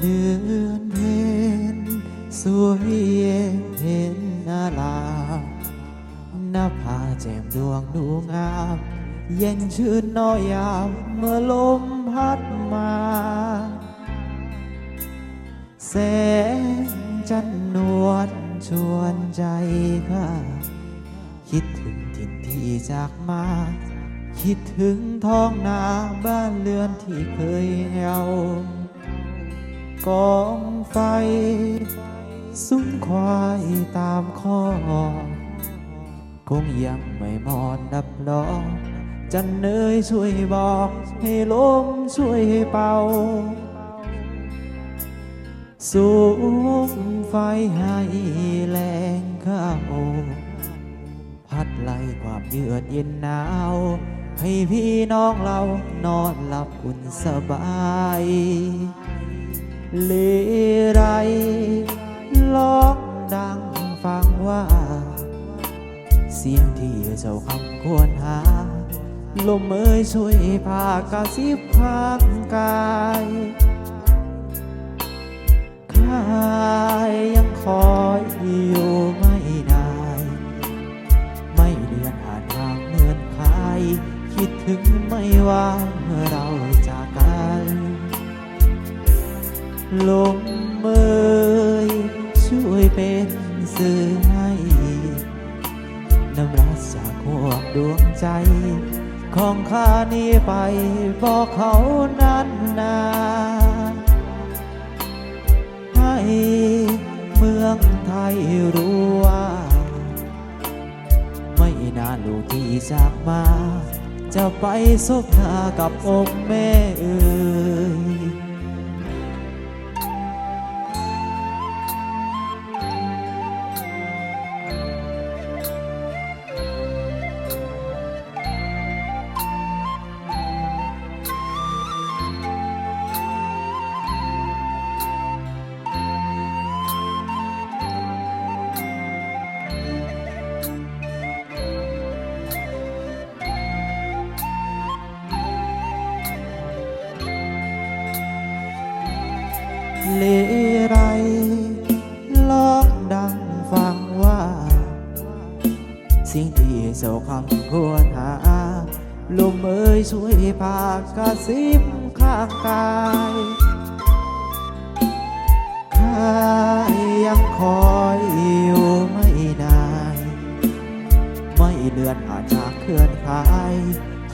เดือนเพ็ญสวยเย็นเห็นนาลาหน้าผาแจ่มดวงดูงาม เย็นชื่นน้อยยามเมื่อลมพัดมา แสงจันทร์นวลชวนใจข้าคิดถึงถิ่นที่จากมา คิดถึงท้องนาบ้านเรือนที่เคยเงา กองไฟ ซุ้มควายตามข้อ คงยังไม่หมดนับล้อจันเนยช่วยบอก ให้ลมช่วยเป่าสูงไฟให้แรงเข้าพัดไล่ความเยือกเย็นหนาว ให้พี่น้องเรานอนหลับอุ่นสบาย เลไรร้องดังฟังว่า เสียงที่เจ้าคำควรหา ลมเอ่ยช่วยพากระซิบข้างกายข้ายังคอยอยู่ไหม ข้านี้ไปบอกเขานั้นนาให้เมืองไทยรู้ว่า ไม่นานลูกที่จากมา จะไปซบหน้ากับองค์แม่อื่น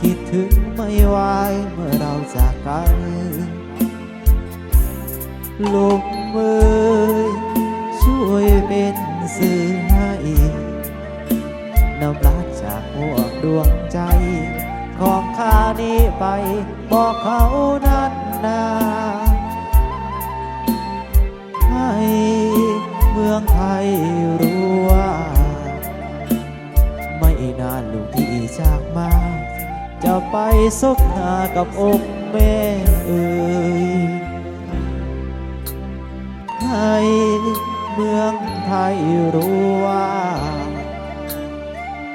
คิดถึงไม่ไหวเมื่อเราจากกันลมเอ่ยช่วยเป็นสื่อให้น้ำรักจากหัวดวงใจ ของข้านี้ไปบอกเขานั้นนา ไปซบหน้ากับอกแม่เอ่ยให้เมืองไทยรู้ว่า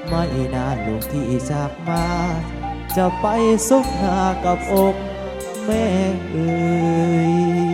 ไม่นานลูกที่จากมา จะไปสุขหน้ากับอกแม่เอ่ย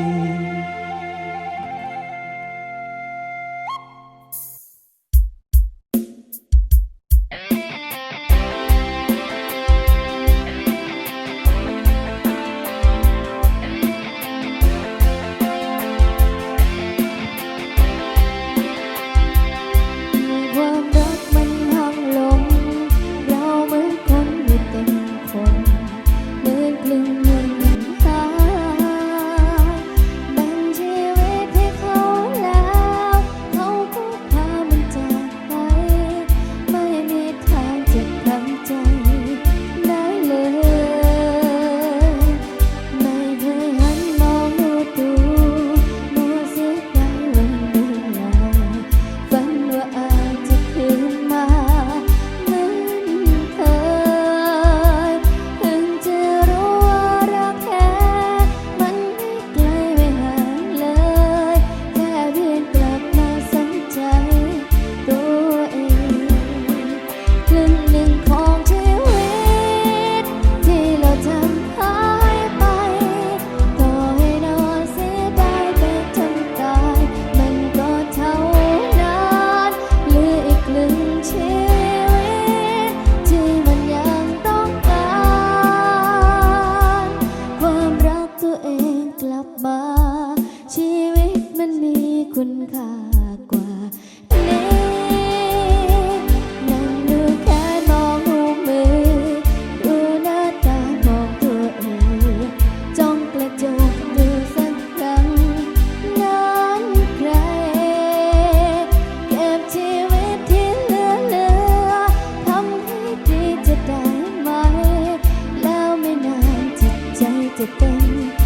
จะเป็น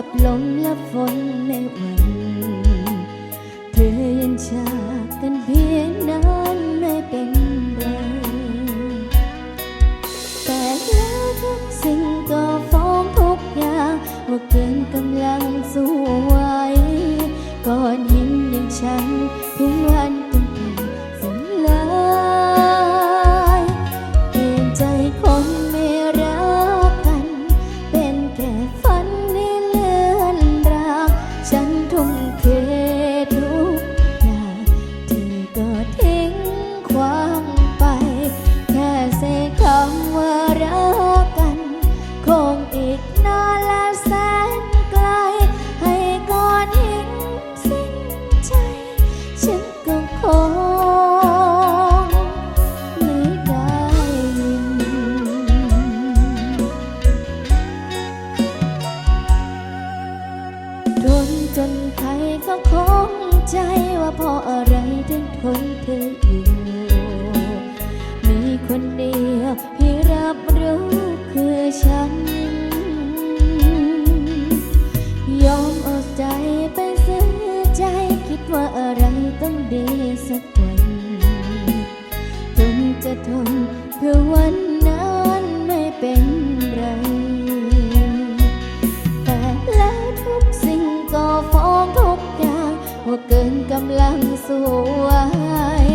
กับลมและฝนในวัน เธอยังจากกันเพียงนั้นไม่เป็นไร แต่แล้วทุกสิ่งก็ฟ้องทุกอย่างว่าเกินกำลังสู้ไหวก่อนหินอย่างฉันะทนเพื่อวันนั้นไม่เป็นไร แต่แล้วทุกสิ่งก็ฟ้องทุกอย่างว่าเกินกำลังสู้ไวย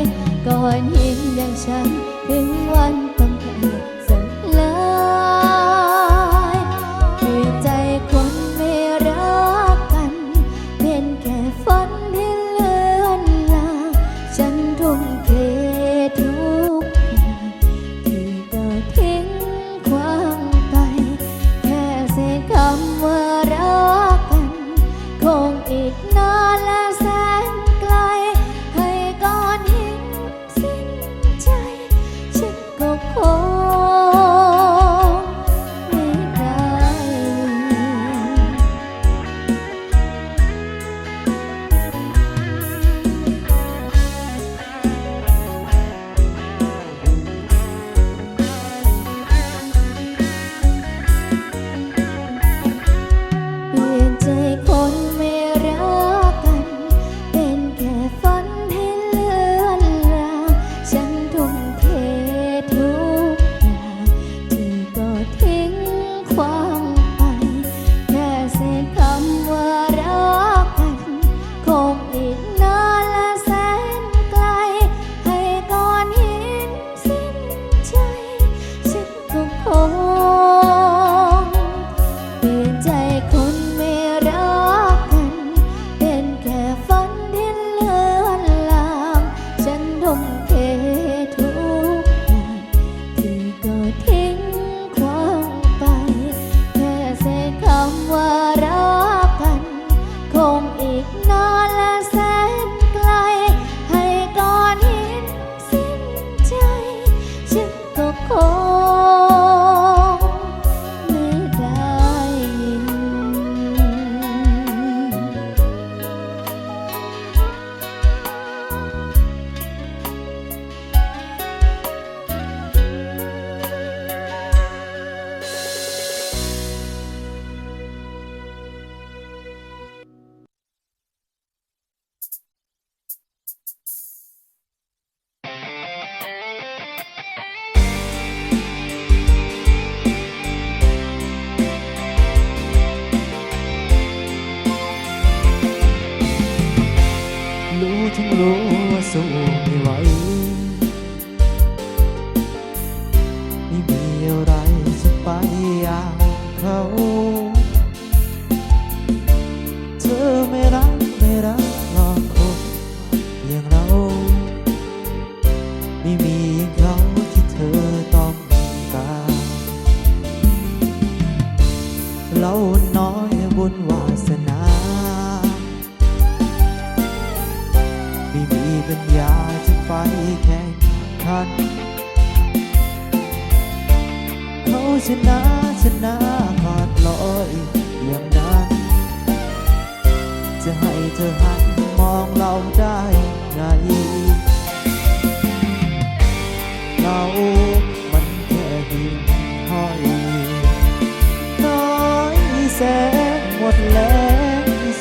ก่อนเห็นอย่างฉัน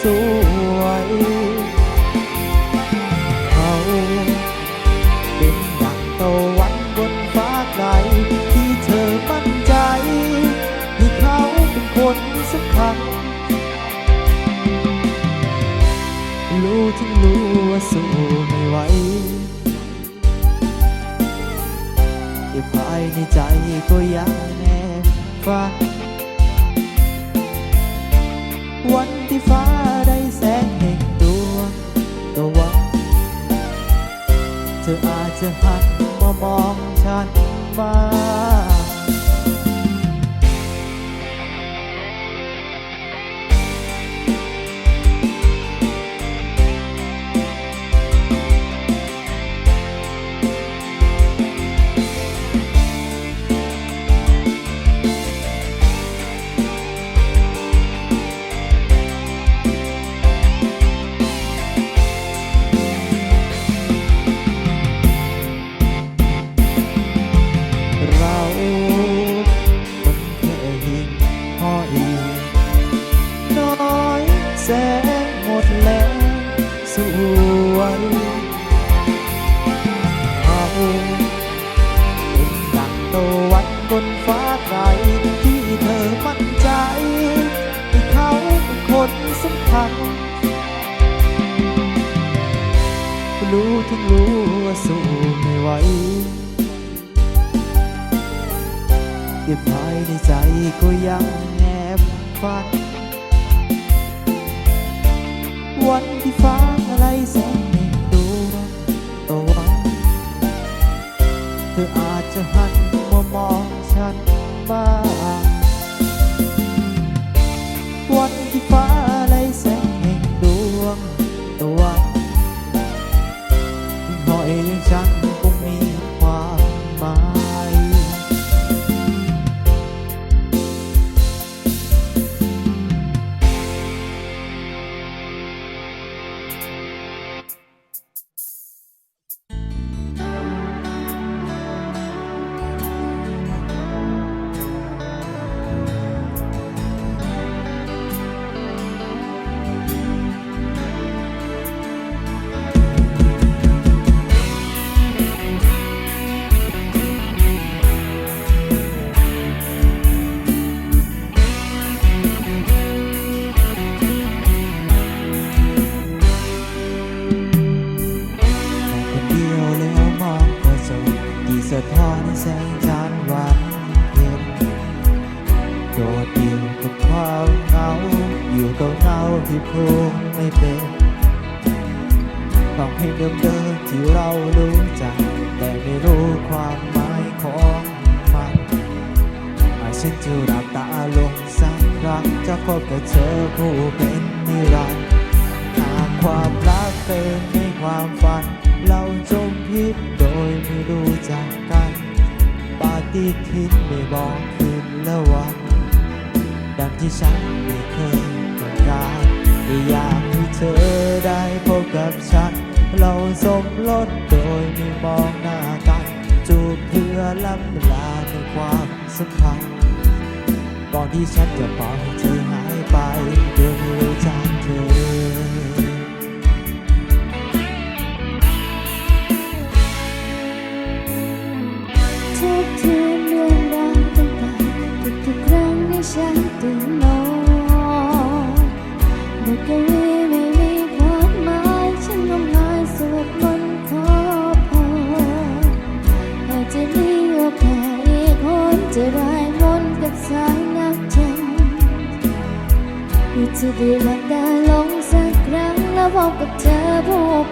สวย เขาเป็นดังตะวันบนฟ้าไกลที่เธอมั่นใจที่เขาเป็นคนสำคัญรู้ทั้งรู้ว่าสู้ไม่ไหวแต่ภายในใจก็ยังแอบฝันวันที่ฟ้า จะหันมามองฉันบ้าง ไม่ไหวที่ภายในใจก็ยังแอบฝัน วันที่ฟ้าอะไรสักห่งดวงตะวันเธออาจจะหัน ที่พูงไม่เป็นต้องให้เดิมเดิมที่เรารู้จัก แต่ไม่รู้ความหมายของมันอาจฉันจะรับตาลงสักครั้งจะพบกับเธอผู้เป็นนิรันดร์หากความรักเป็นในความฝัน เราจมพิษโดยไม่รู้จักกัน ปาฏิทินไม่บอกคืนและวันดังที่ฉันไม่เคย อยากให้เธอได้พบกับฉัน เราสมรสโดยไม่มองหน้ากัน จูบเพื่อล้ำลาในความสัมพันธ์ก่อนที่ฉันจะปล่อยให้เธอหายไปเดย นต์กับสายนักจันทร์ที่จะได้หลับตาลงสักครั้งแล้วพบกับเธอผู้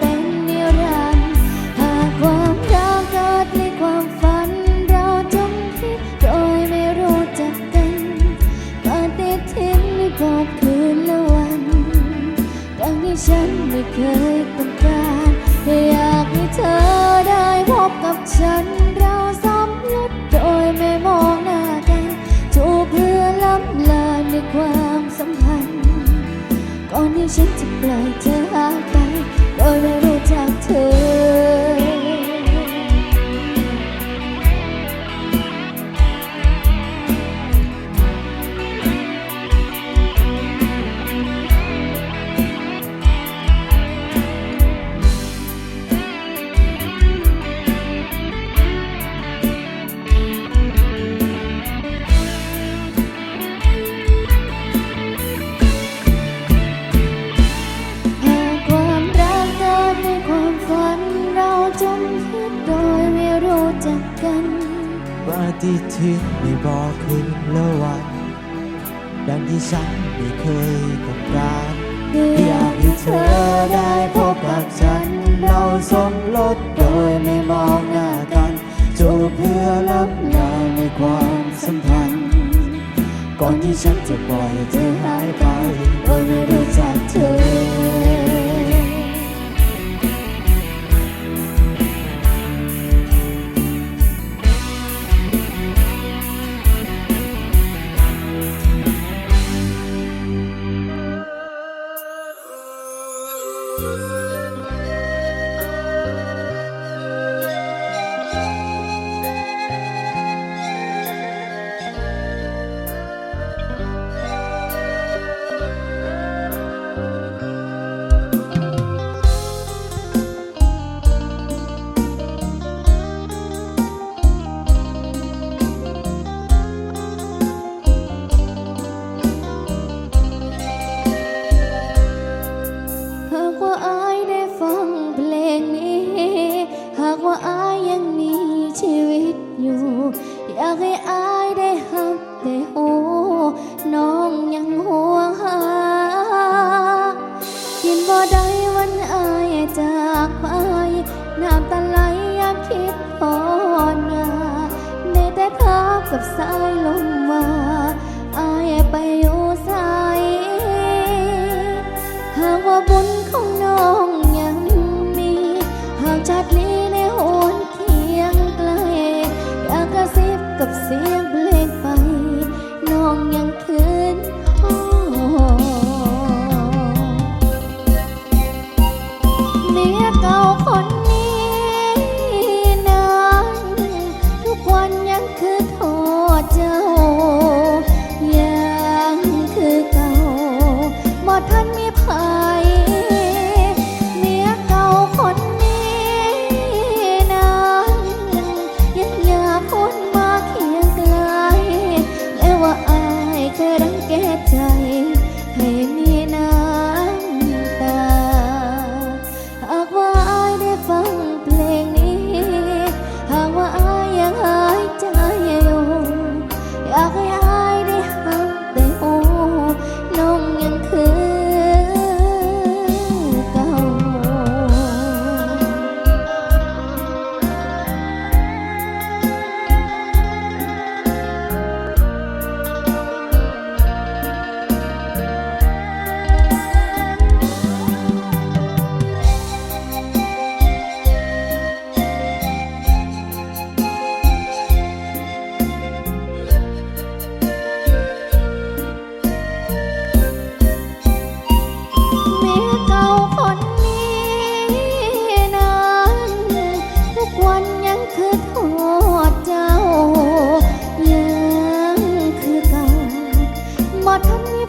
ทิ้งไม่บอกคืนละวัน ดังที่ฉันไม่เคยต้องการอยากให้เธอได้พบกับฉัน เราสมรสโดยไม่มองหน้ากันจบเพื่อลับลาในความสัมพันธ์ ก่อนที่ฉันจะปล่อยเธอ ว่าอายยังมีชีวิตอยู่ อยากให้อายได้หับได้โหน้องยังห่วงหายินบ่ได้วันอายจากไปน้ำตาไหลอยากคิดพอนงาได้แต่ภาพกับสายลม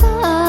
bye.